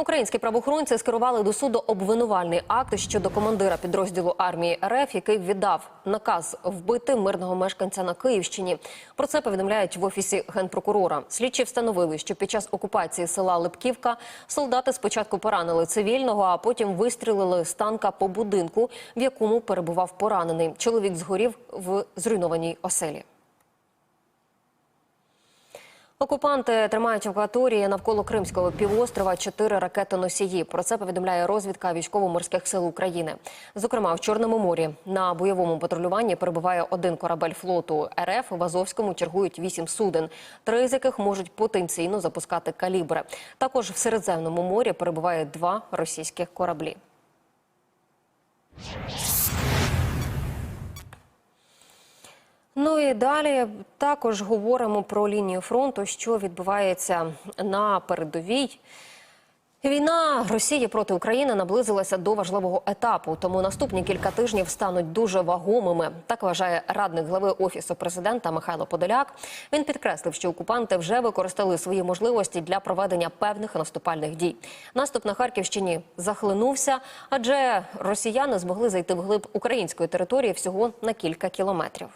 Українські правоохоронці скерували до суду обвинувальний акт щодо командира підрозділу армії РФ, який віддав наказ вбити мирного мешканця на Київщині. Про це повідомляють в офісі генпрокурора. Слідчі встановили, що під час окупації села Липківка солдати спочатку поранили цивільного, а потім вистрілили з танка по будинку, в якому перебував поранений. Чоловік згорів в зруйнованій оселі. Окупанти тримають в акваторії навколо Кримського півострова чотири ракети-носії. Про це повідомляє розвідка військово-морських сил України. Зокрема, в Чорному морі на бойовому патрулюванні перебуває один корабель флоту РФ. В Азовському чергують вісім суден, три з яких можуть потенційно запускати калібри. Також в Середземному морі перебуває два російських кораблі. Ну і далі також говоримо про лінію фронту, що відбувається на передовій. Війна Росії проти України наблизилася до важливого етапу, тому наступні кілька тижнів стануть дуже вагомими. Так вважає радник глави офісу президента Михайло Подоляк. Він підкреслив, що окупанти вже використали свої можливості для проведення певних наступальних дій. Наступ на Харківщині захлинувся, адже росіяни змогли зайти вглиб української території всього на кілька кілометрів.